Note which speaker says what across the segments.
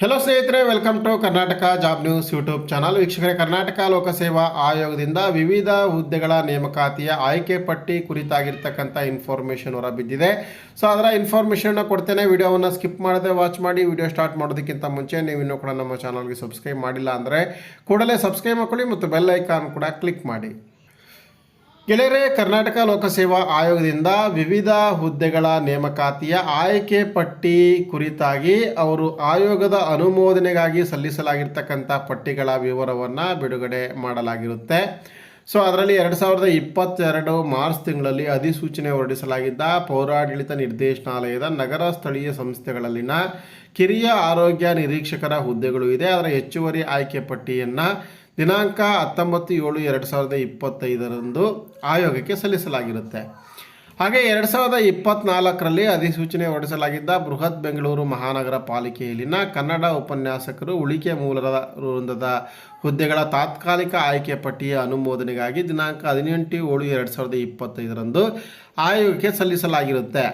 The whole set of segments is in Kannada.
Speaker 1: ಹೆಲೋ ಸ್ನೇಹಿತರೆ welcome to Karnataka job news YouTube channel ವೀಕ್ಷಕರೇ, ಕರ್ನಾಟಕ ಲೋಕಸೇವಾ ಆಯೋಗದಿಂದ ವಿವಿಧ ಹುದ್ದೆಗಳ ನೇಮಕಾತಿಯ ಆಯ್ಕೆ ಪಟ್ಟಿ ಕುರಿತಾಗಿರ್ತಕ್ಕಂಥ ಇನ್ಫಾರ್ಮೇಷನ್ ಹೊರಬಿದ್ದಿದೆ ಸೊ ಅದರ ಇನ್ಫಾರ್ಮೇಷನ್ನ ಕೊಡ್ತೇನೆ. ವಿಡಿಯೋವನ್ನು ಸ್ಕಿಪ್ ಮಾಡದೆ ವಾಚ್ ಮಾಡಿ, ವಿಡಿಯೋ ಸ್ಟಾರ್ಟ್ ಮಾಡೋದಕ್ಕಿಂತ ಮುಂಚೆ ನೀವು ಇನ್ನೂ ಕೂಡ ನಮ್ಮ ಚಾನಲ್ಗೆ ಸಬ್ಸ್ಕ್ರೈಬ್ ಮಾಡಿಲ್ಲ ಅಂದರೆ ಕೂಡಲೇ ಸಬ್ಸ್ಕ್ರೈಬ್ ಮಾಡ್ಕೊಳ್ಳಿ ಮತ್ತು ಬೆಲ್ ಐಕಾನ್ ಕೂಡ ಕ್ಲಿಕ್ ಮಾಡಿ. ಗೆಳೆಯರೆ, ಕರ್ನಾಟಕ ಲೋಕಸೇವಾ ಆಯೋಗದಿಂದ ವಿವಿಧ ಹುದ್ದೆಗಳ ನೇಮಕಾತಿಯ ಆಯ್ಕೆ ಪಟ್ಟಿ ಕುರಿತಾಗಿ ಅವರು ಆಯೋಗದ ಅನುಮೋದನೆಗಾಗಿ ಸಲ್ಲಿಸಲಾಗಿರ್ತಕ್ಕಂಥ ಪಟ್ಟಿಗಳ ವಿವರವನ್ನು ಬಿಡುಗಡೆ ಮಾಡಲಾಗಿರುತ್ತೆ. ಸೊ, ಅದರಲ್ಲಿ ಎರಡು ಸಾವಿರದ ಇಪ್ಪತ್ತೆರಡು ಮಾರ್ಚ್ ತಿಂಗಳಲ್ಲಿ ಅಧಿಸೂಚನೆ ಹೊರಡಿಸಲಾಗಿದ್ದ ಪೌರಾಡಳಿತ ನಿರ್ದೇಶನಾಲಯದ ನಗರ ಸ್ಥಳೀಯ ಸಂಸ್ಥೆಗಳಲ್ಲಿನ ಕಿರಿಯ ಆರೋಗ್ಯ ನಿರೀಕ್ಷಕರ ಹುದ್ದೆಗಳು ಇದೆ. ಅದರ ಹೆಚ್ಚುವರಿ ಆಯ್ಕೆ ಪಟ್ಟಿಯನ್ನು ದಿನಾಂಕ ಹತ್ತೊಂಬತ್ತು ಏಳು ಎರಡು ಸಾವಿರದ ಇಪ್ಪತ್ತೈದರಂದು ಆಯೋಗಕ್ಕೆ ಸಲ್ಲಿಸಲಾಗಿರುತ್ತೆ. ಹಾಗೆ ಎರಡು ಸಾವಿರದ ಇಪ್ಪತ್ನಾಲ್ಕರಲ್ಲಿ ಅಧಿಸೂಚನೆ ಹೊರಡಿಸಲಾಗಿದ್ದ ಬೃಹತ್ ಬೆಂಗಳೂರು ಮಹಾನಗರ ಪಾಲಿಕೆಯಲ್ಲಿನ ಕನ್ನಡ ಉಪನ್ಯಾಸಕರು ಉಳಿಕೆ ಮೂಲದ ವೃಂದದ ಹುದ್ದೆಗಳ ತಾತ್ಕಾಲಿಕ ಆಯ್ಕೆ ಪಟ್ಟಿಯ ಅನುಮೋದನೆಗಾಗಿ ದಿನಾಂಕ ಹದಿನೆಂಟು ಏಳು ಎರಡು ಸಾವಿರದ ಇಪ್ಪತ್ತೈದರಂದು ಆಯೋಗಕ್ಕೆ ಸಲ್ಲಿಸಲಾಗಿರುತ್ತೆ.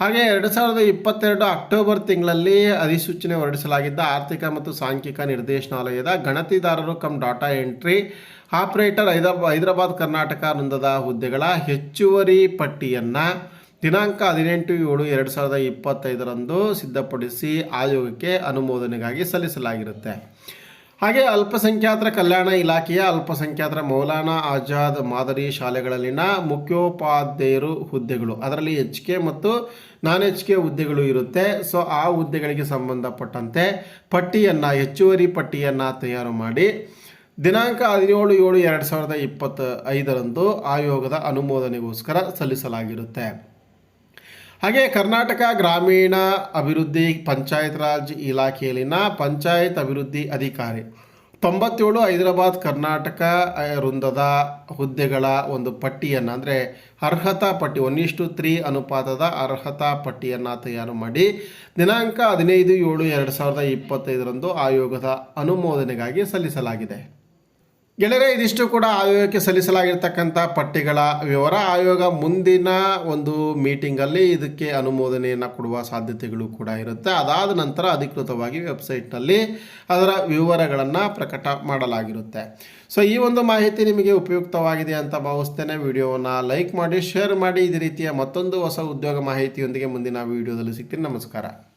Speaker 1: ಹಾಗೆ ಎರಡು ಸಾವಿರದ ಇಪ್ಪತ್ತೆರಡು ಅಕ್ಟೋಬರ್ ತಿಂಗಳಲ್ಲಿ ಅಧಿಸೂಚನೆ ಹೊರಡಿಸಲಾಗಿದ್ದ ಆರ್ಥಿಕ ಮತ್ತು ಸಾಂಖ್ಯಿಕ ನಿರ್ದೇಶನಾಲಯದ ಗಣತಿದಾರರು cum data entry, operator Hyderabad Hyderabad Karnataka ವೃಂದದ ಹುದ್ದೆಗಳ ಹೆಚ್ಚುವರಿ ಪಟ್ಟಿಯನ್ನು ದಿನಾಂಕ ಹದಿನೆಂಟು ಏಳು ಎರಡು ಸಾವಿರದ ಇಪ್ಪತ್ತೈದರಂದು ಸಿದ್ಧಪಡಿಸಿ ಆಯೋಗಕ್ಕೆ ಅನುಮೋದನೆಗಾಗಿ ಸಲ್ಲಿಸಲಾಗಿರುತ್ತೆ. ಹಾಗೆ ಅಲ್ಪಸಂಖ್ಯಾತರ ಕಲ್ಯಾಣ ಇಲಾಖೆಯ ಅಲ್ಪಸಂಖ್ಯಾತರ ಮೌಲಾನಾ ಆಜಾದ್ ಮಾದರಿ ಶಾಲೆಗಳಲ್ಲಿನ ಮುಖ್ಯೋಪಾಧ್ಯಾಯರು ಹುದ್ದೆಗಳು. ಅದರಲ್ಲಿ ಎಚ್ ಕೆ ಮತ್ತು ನಾನ್ ಎಚ್ ಕೆ ಹುದ್ದೆಗಳು ಇರುತ್ತೆ. ಸೊ ಆ ಹುದ್ದೆಗಳಿಗೆ ಸಂಬಂಧಪಟ್ಟಂತೆ ಪಟ್ಟಿಯನ್ನು, ಹೆಚ್ಚುವರಿ ಪಟ್ಟಿಯನ್ನು ತಯಾರು ಮಾಡಿ ದಿನಾಂಕ ಹದಿನೇಳು ಏಳು ಎರಡು ಸಾವಿರದ ಇಪ್ಪತ್ತ ಐದರಂದು ಆಯೋಗದ ಅನುಮೋದನೆಗೋಸ್ಕರ ಸಲ್ಲಿಸಲಾಗಿರುತ್ತೆ. ಹಾಗೆ ಕರ್ನಾಟಕ ಗ್ರಾಮೀಣ ಅಭಿವೃದ್ಧಿ ಪಂಚಾಯತ್ ರಾಜ್ ಇಲಾಖೆಯಲ್ಲಿನ ಪಂಚಾಯತ್ ಅಭಿವೃದ್ಧಿ ಅಧಿಕಾರಿ ತೊಂಬತ್ತೇಳು ಹೈದರಾಬಾದ್ ಕರ್ನಾಟಕ ವೃಂದದ ಹುದ್ದೆಗಳ ಒಂದು ಪಟ್ಟಿಯನ್ನು, ಅಂದರೆ ಅರ್ಹತಾ ಪಟ್ಟಿ ಒನ್ ಇಷ್ಟು ತ್ರೀ ಅನುಪಾತದ ಅರ್ಹತಾ ಪಟ್ಟಿಯನ್ನು ತಯಾರು ಮಾಡಿ ದಿನಾಂಕ ಹದಿನೈದು ಏಳು ಎರಡು ಸಾವಿರದ ಇಪ್ಪತ್ತೈದರಂದು ಆಯೋಗದ ಅನುಮೋದನೆಗಾಗಿ ಸಲ್ಲಿಸಲಾಗಿದೆ. ಗೆಳೆಯರೆ, ಇದಿಷ್ಟು ಕೂಡ ಆಯೋಗಕ್ಕೆ ಸಲ್ಲಿಸಲಾಗಿರ್ತಕ್ಕಂಥ ಪಟ್ಟಿಗಳ ವಿವರ. ಆಯೋಗ ಮುಂದಿನ ಒಂದು ಮೀಟಿಂಗಲ್ಲಿ ಇದಕ್ಕೆ ಅನುಮೋದನೆಯನ್ನು ಕೊಡುವ ಸಾಧ್ಯತೆಗಳು ಕೂಡ ಇರುತ್ತೆ. ಅದಾದ ನಂತರ ಅಧಿಕೃತವಾಗಿ ವೆಬ್ಸೈಟ್ನಲ್ಲಿ ಅದರ ವಿವರಗಳನ್ನು ಪ್ರಕಟ ಮಾಡಲಾಗಿರುತ್ತೆ. ಸೊ, ಈ ಒಂದು ಮಾಹಿತಿ ನಿಮಗೆ ಉಪಯುಕ್ತವಾಗಿದೆ ಅಂತ ಭಾವಿಸ್ತೇನೆ. ವಿಡಿಯೋವನ್ನು ಲೈಕ್ ಮಾಡಿ, ಶೇರ್ ಮಾಡಿ. ಇದೇ ರೀತಿಯ ಮತ್ತೊಂದು ಹೊಸ ಉದ್ಯೋಗ ಮಾಹಿತಿಯೊಂದಿಗೆ ಮುಂದಿನ ವಿಡಿಯೋದಲ್ಲಿ ಸಿಗ್ತೀನಿ. ನಮಸ್ಕಾರ.